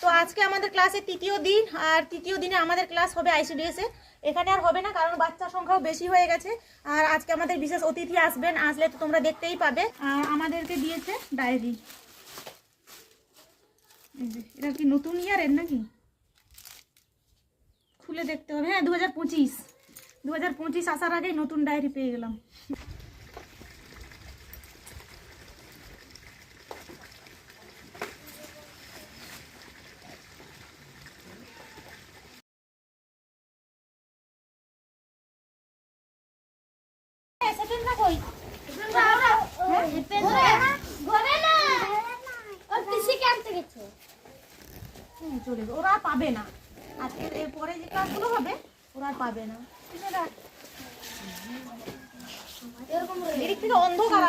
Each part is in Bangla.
তো আজকে আমাদের ক্লাসের তৃতীয় দিন, আর তৃতীয় দিনে আমাদের ক্লাস হবে আইসিডিএস এখানে আর হবে না, কারণ বাচ্চার সংখ্যাও বেশি হয়ে গেছে। আর আজকে আমাদের বিশেষ অতিথি আসবেন, আসলে তো তোমরা দেখতেই পাবে। আমাদেরকে দিয়েছে ডায়েরি এটা কি নতুন ইয়ারের নাকি? খুলে দেখতে হবে। হ্যাঁ দু হাজার পঁচিশ। দু হাজার পঁচিশ আসার আগেই নতুন ডায়েরি পেয়ে গেলাম। চলে যাবে। ওরা পাবে না। আজকে এরপরে যে ক্লাসগুলো হবে, ওরা পাবে না। এদিক থেকে অন্ধকার।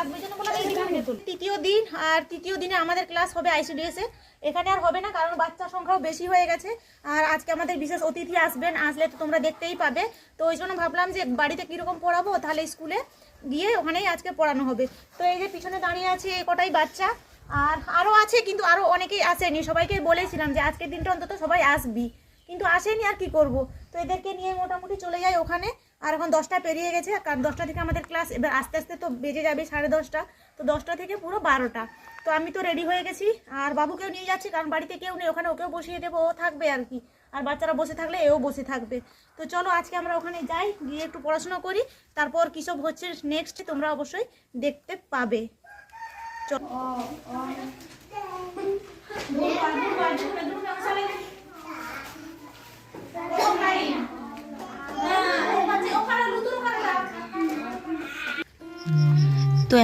তৃতীয় দিন, আর তৃতীয় দিনে আমাদের ক্লাস হবে আইসিডিএস এ। এখানে আর হবে না, কারণ বাচ্চার সংখ্যাও বেশি হয়ে গেছে। আর আজকে আমাদের বিশেষ অতিথি আসবেন, আসলে তো তোমরা দেখতেই পাবে। তো ওই জন্য ভাবলাম যে বাড়িতে কীরকম পড়াবো, তাহলে স্কুলে গিয়ে ওখানেই আজকে পড়ানো হবে। তো এই যে পিছনে দাঁড়িয়ে আছে এই কটাই বাচ্চা আর আরও আছে, কিন্তু আরও অনেকেই আসেনি। সবাইকে বলেছিলাম যে আজকের দিনটা অন্তত সবাই আসবি। কিন্তু আসেনি, আর কি করব? তো এদেরকে নিয়ে মোটামুটি চলে যাই ওখানে। আর এখন দশটা পেরিয়ে গেছে কারণ দশটা থেকে আমাদের ক্লাস এবার আস্তে আস্তে তো বেজে যাবে সাড়ে দশটা। তো দশটা থেকে পুরো বারোটা। তো আমি তো রেডি হয়ে গেছি। আর বাবুকেও নিয়ে যাচ্ছি, কারণ বাড়িতে কেউ নেই, ওখানে ওকেও বসিয়ে দেবো, ও থাকবে আর কি। আর বাচ্চারা বসে থাকলে এও বসে থাকবে। তো চলো, আজকে আমরা ওখানে যাই, গিয়ে একটু পড়াশোনা করি। তারপর কী সব হচ্ছে নেক্সট তোমরা অবশ্যই দেখতে পাবে। চলো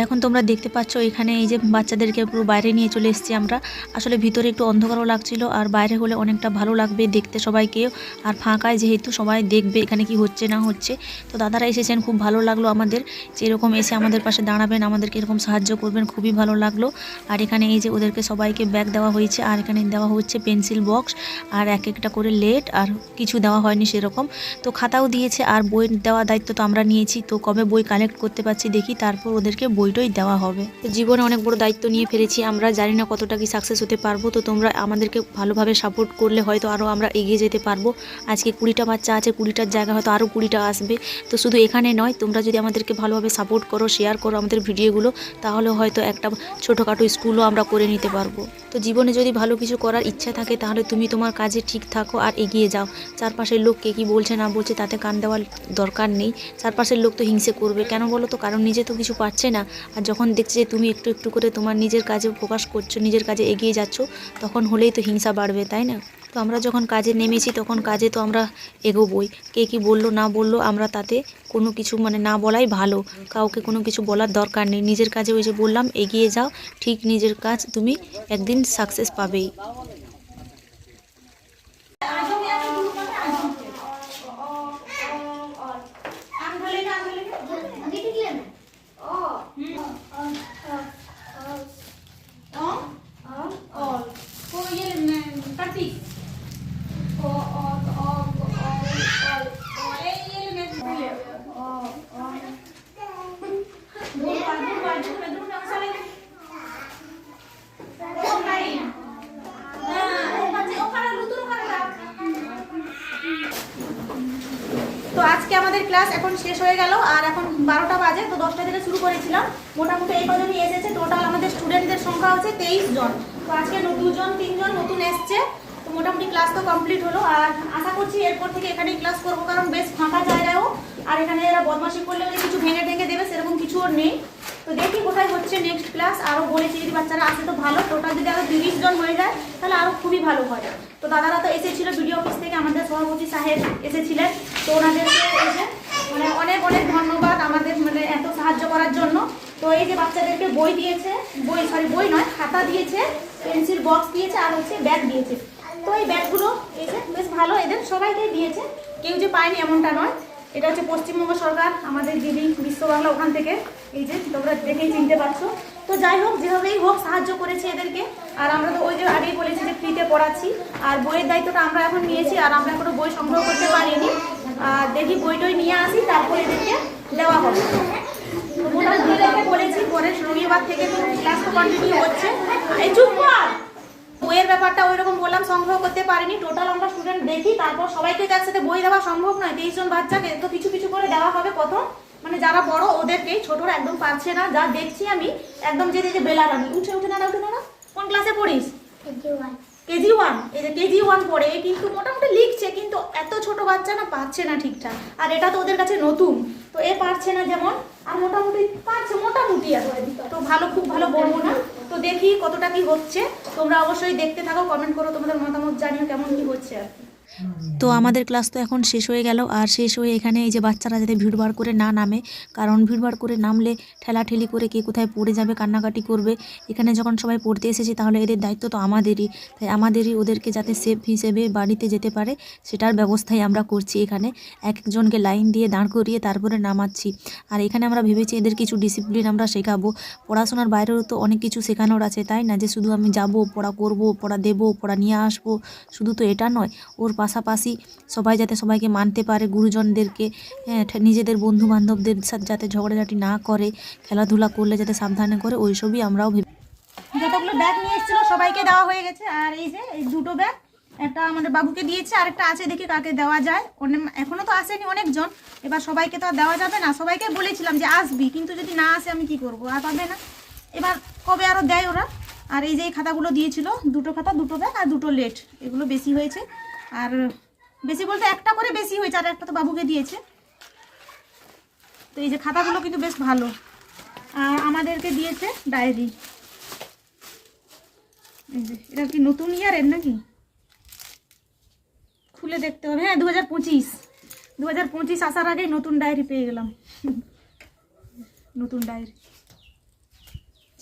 এখন তোমরা দেখতে পাচ্ছ এখানে এই যে বাচ্চাদেরকে পুরো বাইরে নিয়ে চলে এসেছি আমরা। আসলে ভিতরে একটু অন্ধকারও লাগছিল আর বাইরে হলে অনেকটা ভালো লাগবে দেখতে সবাইকে। আর ফাঁকায় যেহেতু সবাই দেখবে এখানে কি হচ্ছে না হচ্ছে। তো দাদারা এসেছেন, খুব ভালো লাগল আমাদের। যে এরকম এসে আমাদের পাশে দাঁড়াবেন, আমাদেরকে এরকম সাহায্য করবেন, খুবই ভালো লাগল। আর এখানে এই যে ওদেরকে সবাইকে ব্যাগ দেওয়া হয়েছে, আর এখানে দেওয়া হচ্ছে পেন্সিল বক্স, আর এক একটা করে লেট, আর কিছু দেওয়া হয়নি সেরকম। তো খাতাও দিয়েছে, আর বই দেওয়া দায়িত্ব তো আমরা নিয়েছি। তো কবে বই কালেক্ট করতে পারছি দেখি, তারপর ওদেরকে বইটই দেওয়া হবে। তো জীবনে অনেক বড় দায়িত্ব নিয়ে ফেলেছি। আমরা জানি না কতটা কি সাকসেস হতে পারব। তো তোমরা আমাদেরকে ভালোভাবে সাপোর্ট করলে হয়তো আরও আমরা এগিয়ে যেতে পারব। আজকে কুড়িটা বাচ্চা আছে, কুড়িটার জায়গা হয়তো আরও কুড়িটা আসবে। তো শুধু এখানে নয়, তোমরা যদি আমাদেরকে ভালোভাবে সাপোর্ট করো শেয়ার করো আমাদের ভিডিওগুলো তাহলে হয়তো একটা ছোটোখাটো স্কুলও আমরা করে নিতে পারব। তো জীবনে যদি ভালো কিছু করার ইচ্ছা থাকে, তাহলে তুমি তোমার কাজে ঠিক থাকো আর এগিয়ে যাও। চারপাশের লোক কে কী বলছে না বলছে তাতে কান দেওয়ার দরকার নেই। চারপাশের লোক তো হিংসে করবে। কেন বলো তো? কারণ নিজে তো কিছু পাচ্ছে না। আর যখন দেখছে যে তুমি একটু একটু করে তোমার নিজের কাজে প্রকাশ করছ, নিজের কাজে এগিয়ে যাচ্ছ, তখন হলেই তো হিংসা বাড়বে, তাই না? তো আমরা যখন কাজে নেমেছি, তখন কাজে তো আমরা এগোবই। কে কি বলল, না বলল, আমরা তাতে কোনো কিছু মানে না বলাই ভালো। কাউকে কোনো কিছু বলার দরকার নেই। নিজের কাজে ওই যে বললাম, এগিয়ে যাও। ঠিক নিজের কাজ তুমি একদিন সাকসেস পাবেই। আমাদের ক্লাস এখন শেষ হয়ে গেল, আর এখন বারোটা বাজে, তো দশটা থেকে শুরু করেছিলাম। মোটামুটি এই কজনই এসেছে টোটাল আমাদের স্টুডেন্টদের সংখ্যা হচ্ছে তেইশ জন। তো আজকে দুজন তিনজন নতুন এসছে, তো মোটামুটি ক্লাস তো কমপ্লিট হলো। আর আশা করছি এরপর থেকে এখানেই ক্লাস করব, কারণ বেশ ফাঁকা জায়গায়ও। আর এখানে যারা বদমাসি করলে কিছু ভেঙে ভেঙে দেবে, সেরকম কিছু ওর নেই। তো দেখি কোথায় হচ্ছে নেক্সট ক্লাস আরও বলেছি, যদি বাচ্চারা আসে তো ভালো টোটাল যদি আরও তিরিশ জন হয়ে যায়, তাহলে আরও খুবই ভালো হয়। তো দাদারা তো এসেছিল বিডিও অফিস থেকে আমাদের সভাপতি সাহেব এসেছিলেন। তো ওনাদেরকে এসে মানে অনেক অনেক ধন্যবাদ আমাদের মানে এত সাহায্য করার জন্য। তো এই যে বাচ্চাদেরকে বই দিয়েছে, বই সরি বই নয়, খাতা দিয়েছে, পেন্সিল বক্স দিয়েছে, আর হচ্ছে ব্যাগ দিয়েছে। তো এই ব্যাগগুলো যে বেশ ভালো এদের সবাইকে দিয়েছে। কেউ যে পায়নি এমনটা নয়। এটা হচ্ছে পশ্চিমবঙ্গ সরকার, আমাদের দিদি বিশ্ব বাংলা ওখান থেকে, এই যে তোমরা দেখেই চিনতে পারছ। তো যাই হোক, যেভাবেই হোক সাহায্য করেছে এদেরকে। আর আমরা তো ওই যে আগেই বলেছি যে ফ্রিতে পড়াচ্ছি। আর বইয়ের দায়িত্বটা আমরা এখন নিয়েছি, আর আমরা এখনও বই সংগ্রহ করতে পারিনি। আর দেখি বইটই নিয়ে আসি, তারপর এদেরকে দেওয়া হবে। বলেছি পরে রবিবার থেকে তো ক্লাস তো কন্টিনিউ হচ্ছে। এই চুপ কর! বইয়ের ব্যাপারটা ওই রকম বললাম সংগ্রহ করতে পারিনি। টোটাল আমরা স্টুডেন্ট দেখি তারপর সবাইকে একসাথে বই দেওয়া সম্ভব নয়। তেইশ জন বাচ্চাকে তো কিছু কিছু করে দেওয়া হবে প্রথম। মানে যারা বড় ওদেরকেই ছোটরা একদম পারছে না। যা দেখছি আমি একদম যে যে বেলা রানি উঠে উঠে দাঁড়া উঠে দাঁড়া কোন ক্লাসে পড়িস? কেজি ওয়ান এই যে কেজি ওয়ান পড়ে কিন্তু মোটামুটি লিখছে কিন্তু এত ছোট বাচ্চা না পারছে না ঠিকঠাক। আর এটা তো ওদের কাছে নতুন। তো এ পারছে না যেমন আর মোটামুটি পারছে মোটামুটি আর তো ভালো খুব ভালো বলব না দেখি কতটা কি হচ্ছে। তোমরা অবশ্যই দেখতে থাকো কমেন্ট করো, তোমাদের মতামত জানিও কেমন কি হচ্ছে আর কি। তো আমাদের ক্লাস তো এখন শেষ হয়ে গেল। আর শেষ হয়ে এখানে এই যে বাচ্চারা যাতে ভিড় ভাড় করে না নামে কারণ ভিড় ভাড় করে নামলে ঠেলাঠেলি করে কে কোথায় পড়ে যাবে কান্নাকাটি করবে। এখানে যখন সবাই পড়তে এসেছে তাহলে এদের দায়িত্ব তো আমাদেরই। তাই আমাদেরই ওদেরকে যাতে সেফ হিসেবে বাড়িতে যেতে পারে সেটার ব্যবস্থাই আমরা করছি এখানে। এক একজনকে লাইন দিয়ে দাঁড় করিয়ে তারপরে নামাচ্ছি। আর এখানে আমরা ভেবেছি এদের কিছু ডিসিপ্লিন আমরা শেখাবো। পড়াশোনার বাইরেও তো অনেক কিছু শেখানোর আছে তাই না? যে শুধু আমি যাব পড়া করব পড়া দেবো পড়া নিয়ে আসব শুধু তো এটা নয়। ওর পাশাপাশি সবাই যাতে সবাইকে মানতে পারে গুরুজনদেরকে হ্যাঁ, নিজেদের বন্ধু বান্ধবদের সাথে যাতে ঝগড়াঝাটি না করে খেলাধুলা করলে যাতে সাবধানে করে ওইসবই আমরাও ভেবে যতগুলো ব্যাগ নিয়ে এসেছিল সবাইকে দেওয়া হয়ে গেছে। আর এই যে এই দুটো ব্যাগ একটা আমাদের বাবুকে দিয়েছে আর একটা আছে দেখি কাকে দেওয়া যায়। অনেক এখনও তো আসেনি অনেকজন। এবার সবাইকে তো আর দেওয়া যাবে না। সবাইকে বলেছিলাম যে আসবি কিন্তু যদি না আসে আমি কি করব? আর পাবে না। এবার কবে আরও দেয় ওরা? আর এই যে খাতাগুলো দিয়েছিল দুটো খাতা দুটো ব্যাগ আর দুটো লেট। এগুলো বেশি হয়েছে। আর বেশি বলতে একটা করে বেশি হয়েছে, আর একটা তো বাবুকে দিয়েছে। তো এই যে খাতাগুলো কিন্তু বেশ ভালো। আর আমাদেরকে দিয়েছে ডায়েরি। যে, এটা কি নতুন ইয়ারের নাকি? খুলে দেখতে হবে। হ্যাঁ দু হাজার পঁচিশ। দু হাজার পঁচিশ আসার আগেই নতুন ডায়েরি পেয়ে গেলাম। নতুন ডায়েরি।